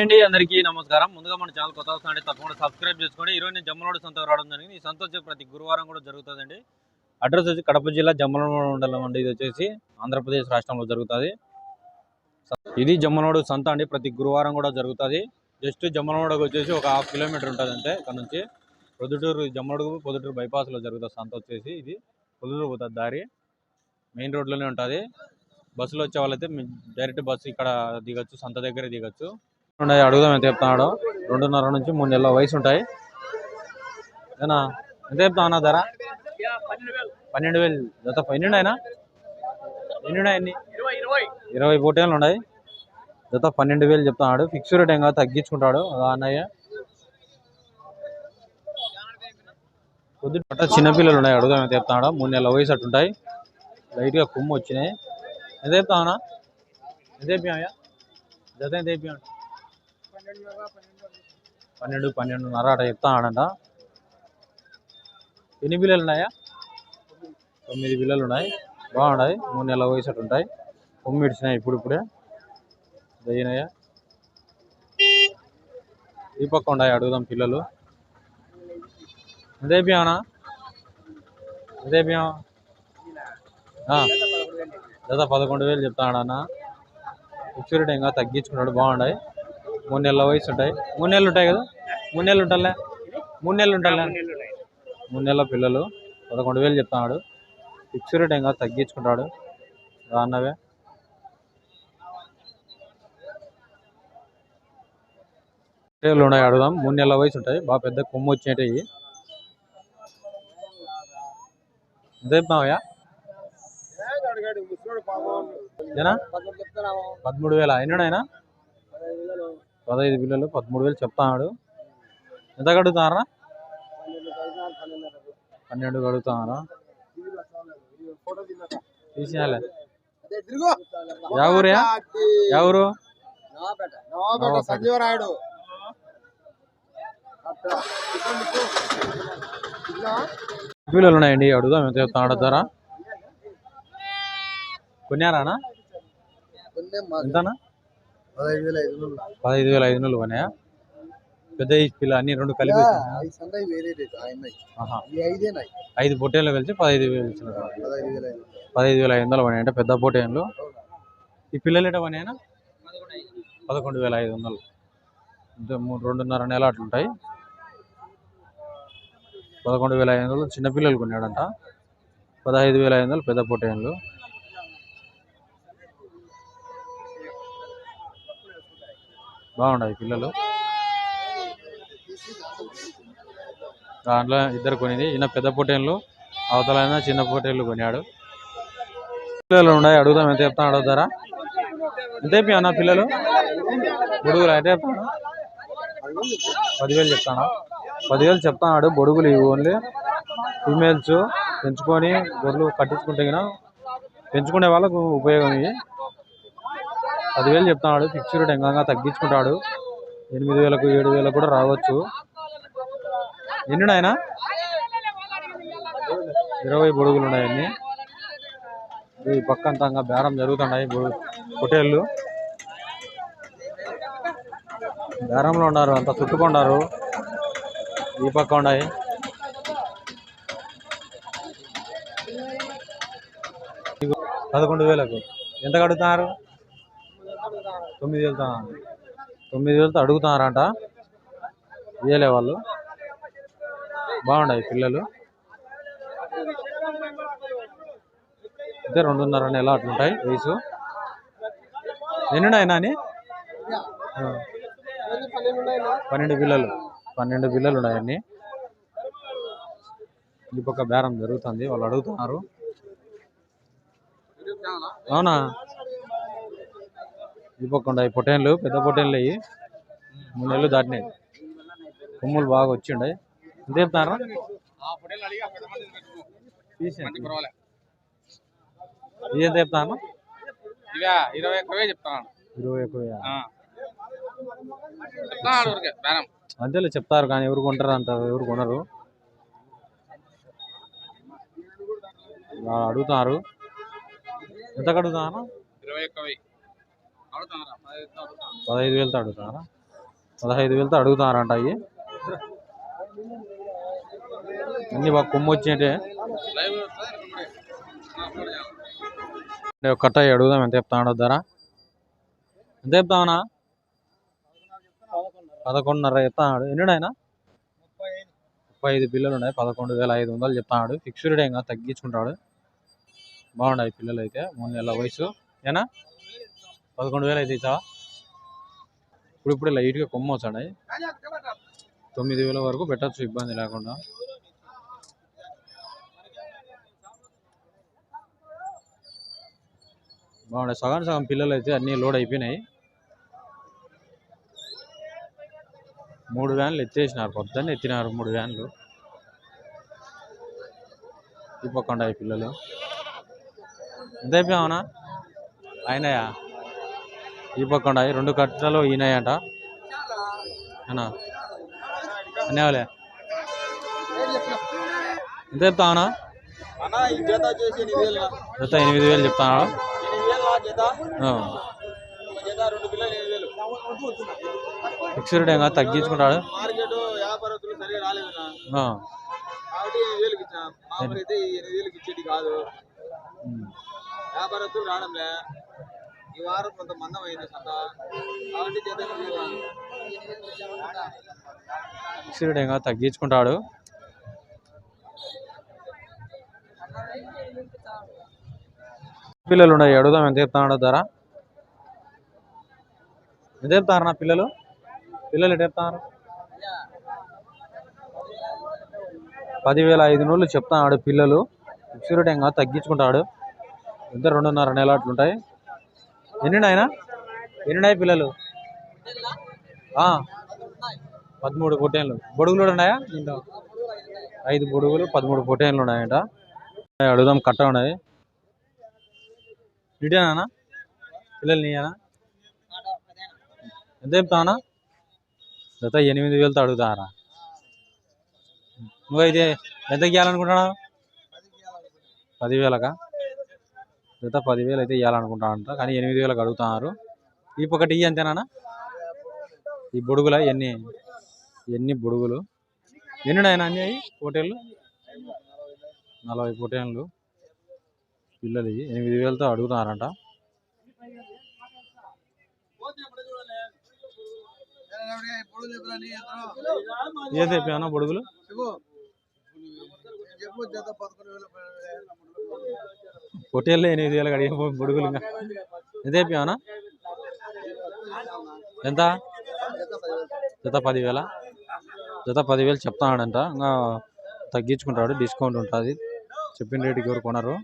అండి అందరికీ నమస్కారం. ముందుగా మన ఛానల్ కొత్త వస్తుందంటే తప్పకుండా సబ్స్క్రైబ్ చేసుకోండి. ఈరోజు నేను జమ్మలవాడ సంతకు రావడం జరిగింది. ఈ సంత వచ్చి ప్రతి గురువారం కూడా జరుగుతుందండి. అడ్రస్ వచ్చి కడప జిల్లా జమ్మలవాడ మండలం అండి. ఇది వచ్చేసి ఆంధ్రప్రదేశ్ రాష్ట్రంలో జరుగుతుంది. ఇది జమ్మలవాడ సంత అండి. ప్రతి గురువారం కూడా జరుగుతుంది. జస్ట్ జమ్మలవాడకు వచ్చేసి ఒక హాఫ్ కిలోమీటర్ ఉంటుంది అంతే. ఇక్కడ నుంచి పొద్దుటూరు జమ్మలవాడకు పొద్దుటూరు బైపాస్లో జరుగుతుంది సంత వచ్చేసి. ఇది పొద్దుటూరు పోతుంది దారి. మెయిన్ రోడ్లోనే ఉంటుంది. బస్సులో వచ్చే వాళ్ళైతే డైరెక్ట్ బస్సు ఇక్కడ దిగచ్చు సంత దగ్గర దిగచ్చు. ఉన్నాయి అడుగుదాం ఎంత చెప్తున్నాడు రెండున్నర నుంచి మూడు నెలల వయసు ఉంటాయి. ఏనా? ఎంత చెప్తా అన్న ధర? పన్నెండు వేలు. జత పన్నెండు అయినా ఎన్ని ఉన్నాయి ఇరవై పోటీలు ఉన్నాయి. జత పన్నెండు వేలు చెప్తున్నాడు ఫిక్స్ రేట్ ఏం కాదు తగ్గించుకుంటాడు అన్నయ్య. కొద్ది చిన్నపిల్లలు ఉన్నాయి అడుగుదాం ఎంత చెప్తున్నాడు మూడు నెలల వయసు అట్టుంటాయి లైట్గా కొమ్ము వచ్చినాయి. ఎంత చెప్తావునా ఎంత చెప్పామయ్యా జత ఎంత చెప్పాడు పన్నెండు పన్నెండున్నర అట చెప్తానంట ఎన్ని పిల్లలు ఉన్నాయా? తొమ్మిది పిల్లలు ఉన్నాయి. బాగున్నాయి. మూడు నెలల వయసు అటు ఉంటాయి. కొమ్మి ఇడిచినాయి ఇప్పుడు ఇప్పుడే. ఈ పక్క ఉన్నాయి. అడుగుదాం పిల్లలు. అదే బియ్యమనా అదే బియ్యం జత పదకొండు వేలు చెప్తాడన్న ఫిక్స్డ్ ఇంకా తగ్గించుకున్నాడు. బాగున్నాయి. మూడు నెలల వయసు ఉంటాయి. మూడు నెలలు ఉంటాయి కదా? మూడు నెలలు ఉంటాలే మూడు నెలలు ఉంటాలే మూడు నెలల పిల్లలు పదకొండు వేలు చెప్తున్నాడు. ఫిక్స్ రేట్ ఇంకా తగ్గించుకుంటాడు. రాన్నవే టేలు ఉన్నాయి అడుగుదాం. మూడు నెలల వయసు ఉంటాయి. బాగా పెద్ద కొమ్ము వచ్చినవి ఎంత చెప్తున్నావయ్యా? పదమూడు వేల. ఎన్నుడైనా? పదహైదు పిల్లలు పదమూడు వేలు చెప్తాడు ఎంత కడుగుతున్నారా పన్నెండు కడుగుతున్నారా తీసేయాలి. ఎవరు ఎవరు. సంజీవరాయుడు పిల్లలు ఉన్నాయండి అడుగుదాం ఎంత చెప్తాడు ధర. కొన్నారానా? ఎంతనా? పదహైదు వేల ఐదు వందలు. కొన్నాయా? పెద్ద ఈ పిల్ల అన్ని రెండు కలిపి? ఐదు పొట్టేళ్ళు కలిసి పదహైదు వేలు పదహైదు వేల ఐదు వందలు. అంటే పెద్ద పొట్టేళ్ళు ఈ పిల్లలు ఎట పని పదకొండు వేల ఐదు వందలు. మూడు రెండున్నర నెల అట్లుంటాయి. పదకొండు వేల ఐదు వందలు చిన్నపిల్లలు కొన్నాడంట. పదహైదు వేల ఐదు వందలు పెద్ద పొట్టేళ్ళు బాగున్నాయి పిల్లలు. దాంట్లో ఇద్దరు కొనిది. ఈయన పెద్ద పొటేన్లు అవతలైన చిన్న పొటేన్లు కొనియాడు. పిల్లలు ఉన్నాయి అడుగుదాం ఎంత చెప్తాను అడుగుతారా? ఎంత చెప్పి అన్న పిల్లలు? బొడుగులు అయితే చెప్తాను. పదివేలు చెప్తాను. పదివేలు చెప్తాడు బొడుగులు ఇవి ఓన్లీ. ఫీమేల్స్ పెంచుకొని గొర్రెలు కట్టించుకుంటే గిన పెంచుకునే వాళ్ళకు ఉపయోగం ఇవి. పదివేలు చెప్తున్నాడు ఫిక్స్డ్ ఎంగంగా తగ్గించుకుంటాడు. ఎనిమిది వేలకు ఏడు వేలకు కూడా రావచ్చు. ఎన్ని ఆయన ఇరవై బొడుగులు ఉన్నాయన్ని ఈ పక్క అంతా బేరం జరుగుతున్నాయి బొ- బేరంలో ఉన్నారు అంత చుట్టుకున్నారు ఈ పక్క ఉన్నాయి. పదకొండు వేలకు. ఎంత కడుగుతున్నారు తొమ్మిది వేలతో తొమ్మిది వేలతో అడుగుతున్నారంట. ఇయ్యలే వాళ్ళు. బాగున్నాయి పిల్లలు. అయితే రెండున్నర నెల అట్లుంటాయి వయసు. ఎన్నున్నాయి నాని? పన్నెండు పిల్లలు. పన్నెండు పిల్లలు ఉన్నాయన్ని ఈ పక్క బేరం జరుగుతుంది. వాళ్ళు అడుగుతున్నారు. అవునా? ఈ పక్క ఉన్నాయి పొటేన్లు పెద్ద పొటేన్లు అయ్యి మూడు నెలలు దాటినాయి. కొమ్ములు బాగా వచ్చిండాయి ఎంత చెప్తారా. ఇది ఎంత చెప్తాను ఇరవై ఒక్కవే చెప్తాను అంతేలే చెప్తారు కానీ ఎవరు కొంటారు అంత ఎవరు కొనరు. అడుగుతున్నారు. ఎంత అడుగుతున్నారు ఇరవై ఒక్కవి. అడుగుతున్నారా పదహైదు వేలతో అడుగుతున్నారా? పదహైదు వేలతో అడుగుతున్నారంట అవి అన్ని బాగా కొమ్ము వచ్చినట్టే. ఒక కట్ట అడుగుదాం ఎంత చెప్తాడు ధర. ఎంత చెప్తావనా? పదకొండున్నర చెప్తాడు ఎన్ని ఆయన ముప్పై ఐదు పిల్లలు ఉన్నాయి పదకొండు వేల ఐదు వందలు చెప్తాడు ఫిక్స్డ్ ఏం కాదు తగ్గించుకుంటాడు. బాగున్నాయి పిల్లలు అయితే మూడు నెలల వయసు. ఏనా? పదకొండు వేలు అయితే ఇచ్చావా? ఇప్పుడు ఇప్పుడు లైట్గా కొమ్మ వచ్చాడు తొమ్మిది వేల వరకు పెట్టచ్చు ఇబ్బంది లేకుండా. బాగున్నాయి. సగం సగం పిల్లలు అయితే అన్నీ లోడ్ అయిపోయినాయి. మూడు వ్యాన్లు ఎత్తేసినారు పొద్దున్న ఎత్తినారు మూడు వ్యాన్లు. ఇప్పకుండా పిల్లలు. ఎంత అయిపోయావునా అయినాయా? ఈ పక్క ఉన్నాయి రెండు కట్టలు ఈనాయంట అన్నా. అనేవాలే ఎంత చెప్తావునా జత ఎనిమిది వేలు చెప్తాను ఫిక్స్డ్ ఏం కాదు తగ్గించుకుంటాడు. వ్యాపారస్తులు రావడంలే. ఈ వారం కొంత మందం అయింది కాబట్టి తగ్గించుకుంటాడు. పిల్లలు ఉన్నాయి అడుగుదాం ఎంత చెప్తాడు ధర. ఎంత చెప్తారు నా పిల్లలు? పిల్లలు ఎంత చెప్తారు? పదివేల ఐదు నూళ్ళు చెప్తాడు పిల్లలు. ఫిక్స్డ్ ఇంకా తగ్గించుకుంటాడు. ఇద్దరు రెండున్నర నెల అట్లుంటాయి. ఎన్ని ఆయన? పిల్లలు? ఆ, పదమూడు పొట్టేన్లు బొడుగులు కూడా ఉన్నాయా? ఐదు బొడుగులు పదమూడు పొట్టేన్లు ఉన్నాయంట. అడుగుదాం కట్ట ఉన్నాయి నీటేనా పిల్లలు నీయనా ఎంత చెప్తావనా జత ఎనిమిది వేలతో అడుగుతారా? నువ్వైతే ఎంత ఇవ్వాలనుకుంటున్నావు పదివేలకా? జత పదివేలు అయితే ఇవ్వాలనుకుంటానంట కానీ ఎనిమిది వేలకు అడుగుతున్నారు. ఈ ఒకటి ఇవి అంతేనా ఈ బొడుగుల? ఎన్ని? ఎన్ని బొడుగులు? ఎన్ని ఆయన అన్ని అవి పోటీలు? నలభై పోటీలు. పిల్లలు ఇవి ఎనిమిది వేలతో అడుగుతున్నారంట. పొడుగు చెప్పులని ఎంతనో? బొడుగులు చెప్పు. ఎనిమిది వేలు అడిగే ఇంకా. ఎంత చెప్పామన్నా ఎంత? జత జత పదివేల? జత పదివేలు చెప్తాడంట ఇంకా తగ్గించుకుంటాడు డిస్కౌంట్ ఉంటుంది. చెప్పిన రేటుకి ఎవరు కొనరు.